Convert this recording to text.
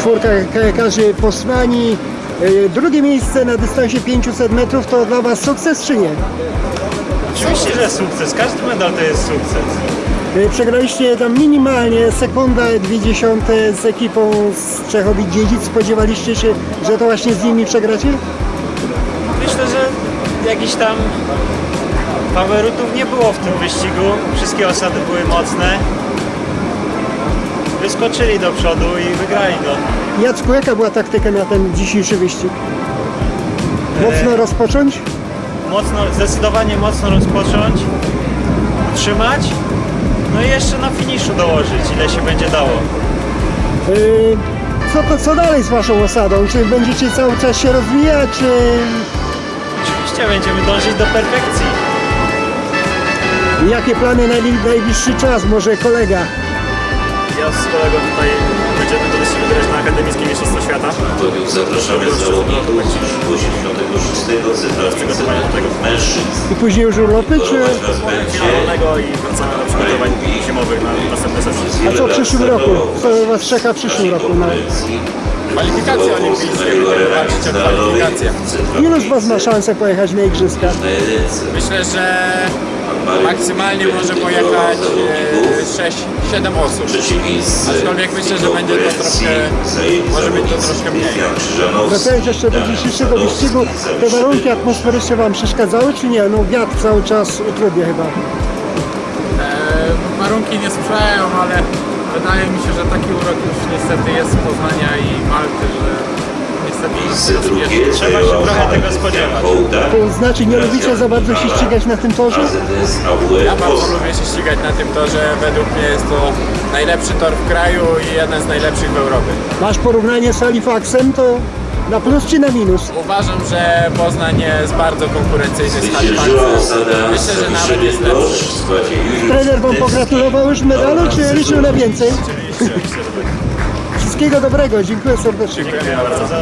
czwórka kajakarzy Posmani. E, Drugie miejsce na dystansie 500 metrów to dla Was sukces czy nie? Oczywiście, że sukces. Każdy medal to jest sukces. E, Przegraliście tam minimalnie sekunda, dwie dziesiąte z ekipą z Czechowic Dziedzic. Spodziewaliście się, że to właśnie z nimi przegracie? Myślę, że jakichś tam faworytów nie było w tym wyścigu. Wszystkie osady były mocne. Wyskoczyli do przodu i wygrali go. Jacku, jaka była taktyka na ten dzisiejszy wyścig? Mocno rozpocząć? Mocno, zdecydowanie mocno rozpocząć, utrzymać, no i jeszcze na finiszu dołożyć, ile się będzie dało. Yy, Co, to, co dalej z Waszą osadą? Czy będziecie cały czas się rozwijać? Czy... Oczywiście będziemy dążyć do perfekcji. Jakie plany na naj- najbliższy czas? Może kolega? Ja z kolegą tutaj będziemy do wyścigu grać na Akademickim Mistrzostwo Świata. zapraszamy zawodników z 86. cyfra mężczyzn. I później już urlopy? Czy... Finalnego i wracamy A co w przyszłym roku? Co Was czeka w przyszłym roku? No. Kwalifikacje olimpijskie, o kwalifikacje. Ilu z Was ma szansę pojechać na Igrzyska? na. Myślę, że maksymalnie może pojechać e, 6-7 osób. Trzeci miejsce. Aczkolwiek myślę, że będzie to troszkę, może być to troszkę mniej. Wracając jeszcze do dzisiejszego wyścigu, te warunki atmosferyczne Wam przeszkadzały, czy nie? No wiatr cały czas utrudnia chyba. Warunki nie sprzyjają, ale wydaje mi się, że taki urok już niestety jest z Poznania i Malty, że niestety drugie. Trzeba się trochę tego spodziewać. To znaczy nie lubicie za bardzo się ścigać na tym torze? Ja bardzo lubię się ścigać na tym torze. Według mnie jest to najlepszy tor w kraju i jeden z najlepszych w Europie. Masz porównanie z Halifaxem, to na plus czy na minus? Uważam, że Poznań jest bardzo konkurencyjny z Halifaxem. Myślę, że nawet jest lepszy. Trener Wam pogratulował już medalu, czy liczył na więcej? Wszystkiego dobrego, dziękuję serdecznie. Dziękuję bardzo.